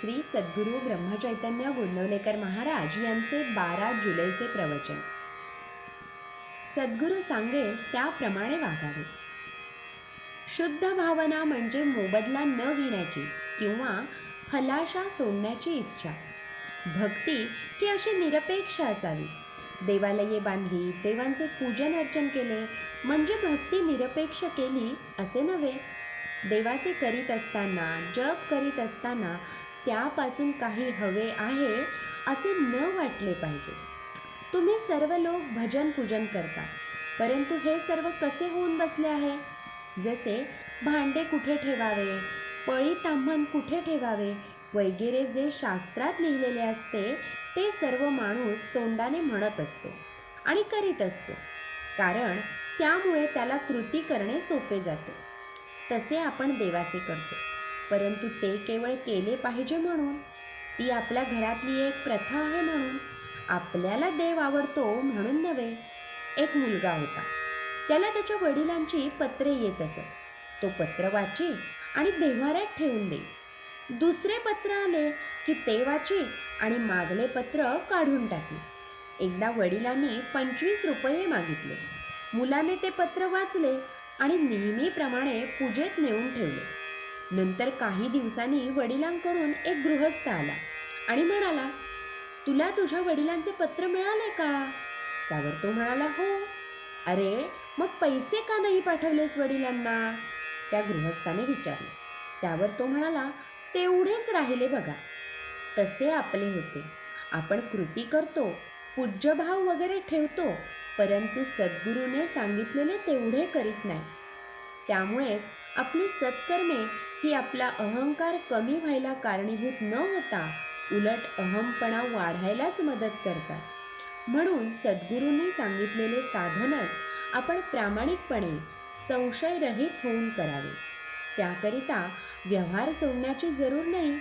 श्री सद्गुरू ब्रह्मचैतन्य गोंदवलेकर महाराज यांचे बारा जुलैचे प्रवचन. सद्गुरू सांगेल त्याप्रमाणे वागावे. शुद्ध भावना म्हणजे मोबदला न घेण्याची किंवा फलाशा सोडण्याची इच्छा. भक्ती ही अशी निरपेक्ष असावी. देवालये बांधली देवांचे पूजन अर्चन केले म्हणजे भक्ती निरपेक्ष केली असे नव्हे. देवाचे करीत असताना जप करीत असताना त्यापासून काही हवे आहे असे न वाटले पाहिजे. तुम्ही सर्व लोक भजन पूजन करता परंतु हे सर्व कसे होऊन बसले आहे? जसे भांडे कुठे ठेवावे पळी तांबण कुठे ठेवावे वगैरे जे शास्त्रात लिहिलेले असते ते सर्व माणूस तोंडाने म्हणत असतो आणि करीत असतो. कारण त्यामुळे त्याला कृती करणे सोपे जाते. तसे आपण देवाचे करतो. परंतु ते केवळ केले पाहिजे म्हणून. ती आपल्या घरातली एक प्रथा आहे म्हणून. आपल्याला देव आवडतो म्हणून नव्हे एक मुलगा होता. त्याला त्याच्या वडिलांची पत्रे येत असत. तो पत्र वाची आणि देव्हाऱ्यात ठेवून दे. दुसरे पत्र आले की ते वाची आणि मागले पत्र काढून टाकले एकदा वडिलांनी पंचवीस रुपये मागितले. मुलाने ते पत्र वाचले आणि नेहमीप्रमाणे पूजेत नेऊन ठेवले. नंतर काही दिवसांनी वडिलांकडून एक गृहस्थ आला आणि म्हणाला तुला तुझ्या वडिलांचे पत्र मिळाले का? त्यावर तो म्हणाला हो. अरे मग पैसे का नाही पाठवलेस वडिलांना? त्या गृहस्थाने विचारले. त्यावर तो म्हणाला तेवढेच राहिले बघा. तसे आपले होते. आपण कृती करतो पूज्यभाव वगैरे ठेवतो परंतु सद्गुरूने सांगितलेले तेवढे करीत नाही. त्यामुळेच आपली सत्कर्मे ही आपला अहंकार कमी व्हायला कारणीभूत न होता उलट अहमपणा वाढायलाच मदत करतात. म्हणून सद्गुरूंनी सांगितलेले साधनच आपण प्रामाणिकपणे संशयरहित होऊन करावे. त्याकरिता व्यवहार सोडण्याची जरूर नाही.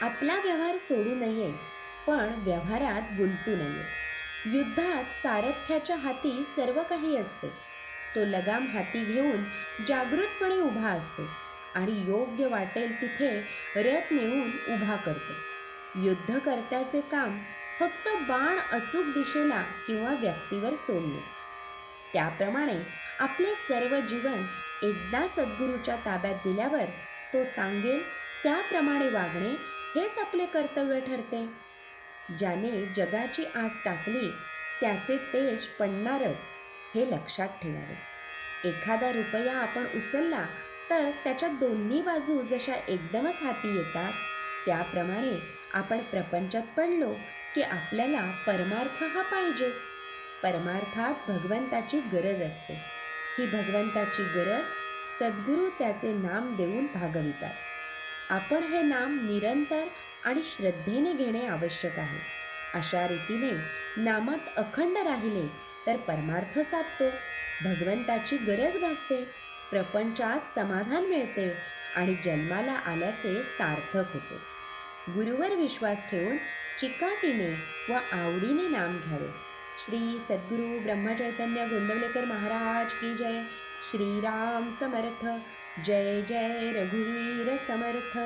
आपला व्यवहार सोडू नये पण व्यवहारात गुंतू नये. युद्धात सारथ्याच्या हाती सर्व काही असते. तो लगाम हाती घेऊन जागृतपणे उभा असतो आणि योग्य वाटेल तिथे रथ नेऊन उभा करतो. युद्धकर्त्याचे काम फक्त बाण अचूक दिशेला किंवा व्यक्तीवर सोडणे. त्याप्रमाणे आपले सर्व जीवन एकदा सद्गुरूच्या ताब्यात दिल्यावर तो सांगेल त्याप्रमाणे वागणे हेच आपले कर्तव्य ठरते. ज्याने जगाची आस टाकली त्याचे तेज पडणारच. हे लक्षात ठेवावे. एखादा रुपया आपण उचलला तर त्याच्या दोन्ही बाजू जशा एकदमच हाती येतात त्याप्रमाणे आपण प्रपंचात पडलो की आपल्याला परमार्थ हा पाहिजेच परमार्थात भगवंताची गरज असते. ही भगवंताची गरज सद्गुरू त्याचे नाम देऊन भागवितात. आपण हे नाम निरंतर आणि श्रद्धेने घेणे आवश्यक आहे. अशा रीतीने नामात अखंड राहिले तर परमार्थ साधतो. भगवंताची गरज भासते. प्रपंचात समाधान मिळते आणि जन्माला आल्याचे सार्थक होते. गुरुवर विश्वास ठेवून चिकाटीने व आवडीने नाम घ्यावे. श्री सद्गुरू ब्रह्मचैतन्य गोंदवलेकर महाराज की जय. श्रीराम समर्थ. जय जय रघुवीर समर्थ.